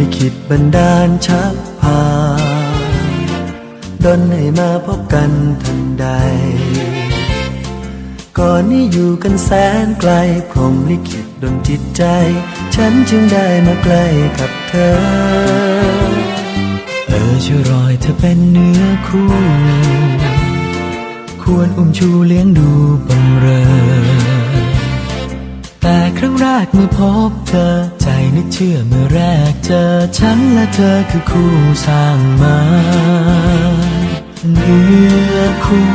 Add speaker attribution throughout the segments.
Speaker 1: ลิขิตบันดาลชักพาดนให้มาพบกันทันใด ก่อนนี้อยู่กันแสนไกลพรมลิขิตดนจิตใจ ฉันจึงได้มาใกล้กับเธอ เออช่วยรอยเธอเป็นเนื้อคู่ ควรอุ้มชูเลี้ยงดูบังเรอ แต่ครั้งแรกเมื่อพบเธอ ใจนึกเชื่อเมื่อแรกเจอฉันและเธอคือคู่สร้างมาเนื้อคู่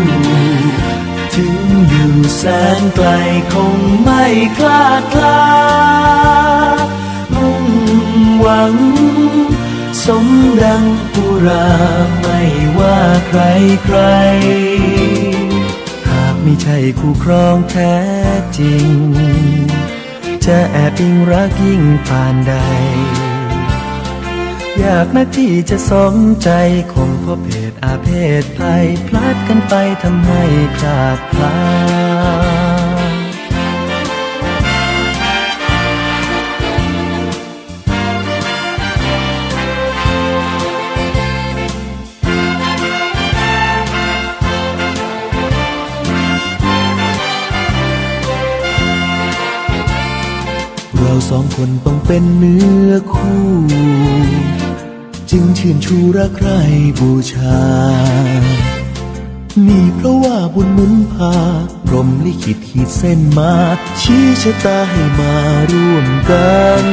Speaker 1: ถึงอยู่แสนไกลคงไม่คลาดคลามุ่งหวัง สมดังปุราไม่ว่าใครใคร หากไม่ใช่คู่ครองแท้จริง จะแอบอิงรักยิ่งผ่านใด อยากนักที่จะสมใจคงเพราะเพศอาเพศภัยพลาดกันไปทำให้พลาดพลาด สองคนต้องเป็นเนื้อคู่ จึงชื่นชูรักใครบูชา นี่เพราะว่าบุญหนุนพาพรมลิขิตขีดเส้นมา ชี้ชะตาให้มาร่วมกัน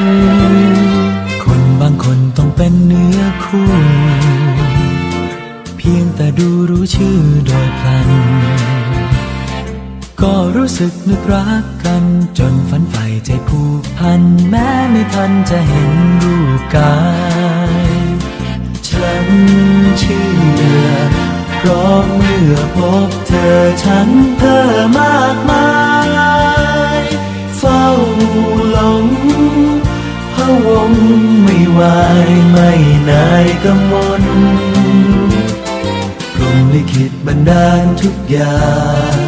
Speaker 1: คนบางคนต้องเป็นเนื้อคู่ เพียงแต่ดูรู้ชื่อโดยพลัน ก็รู้สึกนึกรักกันจนฝันใฝ่ใจผูกพันแม้ไม่ทันจะเห็นรูปกาย ฉันเชื่อเพราะเมื่อพบเธอฉันเพ้อมากมาย เฝ้าหลงพะวงไม่ไหวไม่นายกำมลพรมลิขิตบันดาลทุกอย่าง